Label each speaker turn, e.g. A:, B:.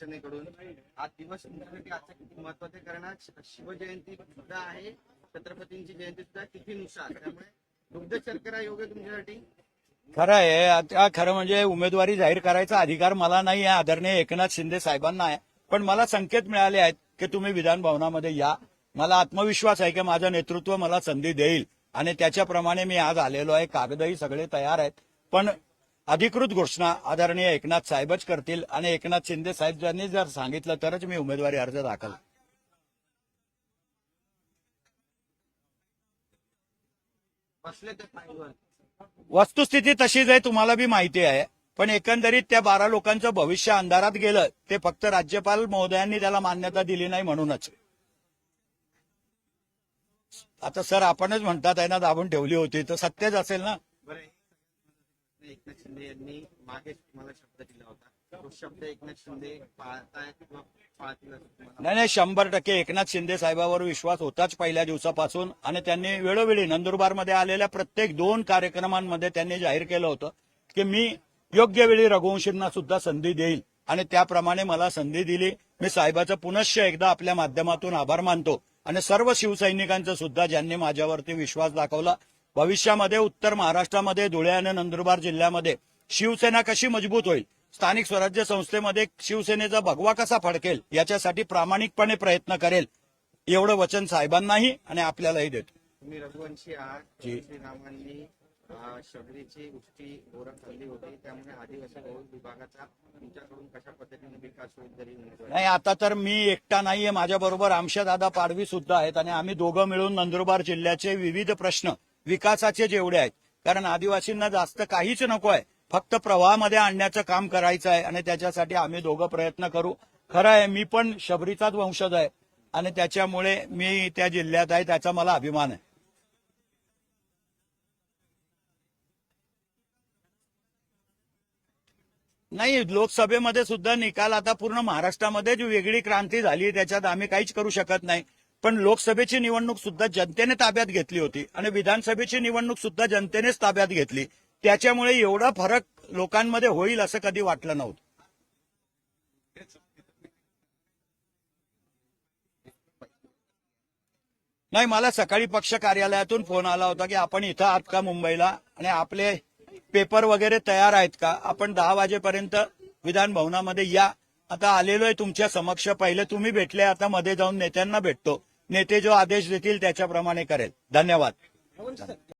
A: सेनेकडून आज दिवस तुमच्यासाठी आजचा किती महत्त्वाचा कारण आज शिवजयंती सुद्धा आहे. छत्रपतींची जयंती सुद्धा तिथीनुसार त्यामुळे दुग्ध शर्करा योग तुमच्यासाठी?
B: खरं आहे. आता खरं म्हणजे उमेदवारी जाहीर करायचा अधिकार मला नाही आहे. आदरणीय एकनाथ शिंदे साहेबांना आहे. पण मला संकेत मिळाले आहेत की तुम्ही विधान भवनामध्ये या. मला आत्मविश्वास आहे की माझं नेतृत्व मला संधी देईल. आणि त्याच्याप्रमाणे मी आज आलेलो आहे. कागदही सगळे तयार आहेत. पण अधिकृत घोषणा आदरणीय एकनाथ साहेबच करतील आणि एकनाथ शिंदे साहेब यांनी जर सांगितलं तरच मी उमेदवारी अर्ज दाखल. वस्तुस्थिती तशीच आहे तुम्हाला बी माहिती आहे. पण एकंदरीत त्या बारा लोकांचं भविष्य अंधारात गेलं ते फक्त राज्यपाल महोदयांनी त्याला मान्यता दिली नाही म्हणूनच. आता सर आपणच म्हणतात आहे ना दाबून ठेवली होती. तर सत्यच असेल ना?
A: एकनाथ शिंदे यांनी मागे तुम्हाला शब्द दिला होता. तो शब्द एकनाथ शिंदे पाळताय किंवा पाळतील
B: नाही नाही शंभर टक्के एकनाथ शिंदे साहेबावर विश्वास होताच पहिल्या दिवसापासून. आणि त्यांनी वेळोवेळी नंदुरबारमध्ये आलेल्या प्रत्येक दोन कार्यक्रमांमध्ये त्यांनी जाहीर केलं होतं की मी योग्य वेळी रघुवंशींना सुद्धा संधी देईल. आणि त्याप्रमाणे मला संधी दिली. मी साहेबाचं पुनश्च एकदा आपल्या माध्यमातून आभार मानतो. आणि सर्व शिवसैनिकांचं सुद्धा ज्यांनी माझ्यावरती विश्वास दाखवला भविष्यामध्ये उत्तर महाराष्ट्रामध्ये धुळे आणि नंदुरबार जिल्ह्यामध्ये शिवसेना कशी मजबूत होईल? स्थानिक स्वराज्य संस्थेमध्ये शिवसेनेचा भगवा कसा फडकेल? याच्यासाठी प्रामाणिकपणे प्रयत्न करेल. एवढं वचन साहेबांनाही आणि आपल्यालाही देतो.
A: तुम्ही रघुवंशी आहात. श्रीरामांनी शबरीची ओळख खाल्ली होती. त्यामुळे आदिवासी बहुल विभागाचा तुमच्याकडून कशा पद्धतीने विकास होईल जरी
B: नाही आता तर मी एकटा नाहीये. माझ्या बरोबर दादा पाडवी सुद्धा आहेत आणि आम्ही दोघं मिळून नंदुरबार जिल्ह्याचे विविध प्रश्न विकासाचे जेवढे आहेत. कारण आदिवासींना जास्त काहीच नको आहे. फक्त प्रवाहामध्ये आणण्याचं काम करायचं आहे आणि त्याच्यासाठी आम्ही दोघं प्रयत्न करू. खरं आहे मी पण शबरीचाच वंशज आहे आणि त्याच्यामुळे मी त्या जिल्ह्यात आहे त्याचा मला अभिमान आहे. नाही लोकसभेमध्ये सुद्धा निकाल आता पूर्ण महाराष्ट्रामध्येच वेगळी क्रांती झाली त्याच्यात आम्ही काहीच करू शकत नाही. पण लोकसभेची निवडणूक सुद्धा जनतेने ताब्यात घेतली होती आणि विधानसभेची निवडणूक सुद्धा जनतेनेच ताब्यात घेतली. त्याच्यामुळे एवढा फरक लोकांमध्ये होईल असं कधी वाटलं नव्हतं. नाही मला सकाळी पक्ष कार्यालयातून फोन आला होता की आपण इथं आहात का मुंबईला? आणि आपले पेपर वगैरे तयार आहेत का? आपण दहा वाजेपर्यंत विधान भवनामध्ये या. आता आलेलो आहे तुमच्या समक्ष. पहिले तुम्ही भेटले आता मध्ये जाऊन नेत्यांना भेटतो. नेते जो आदेश देतील त्याच्याप्रमाणे करेल. धन्यवाद.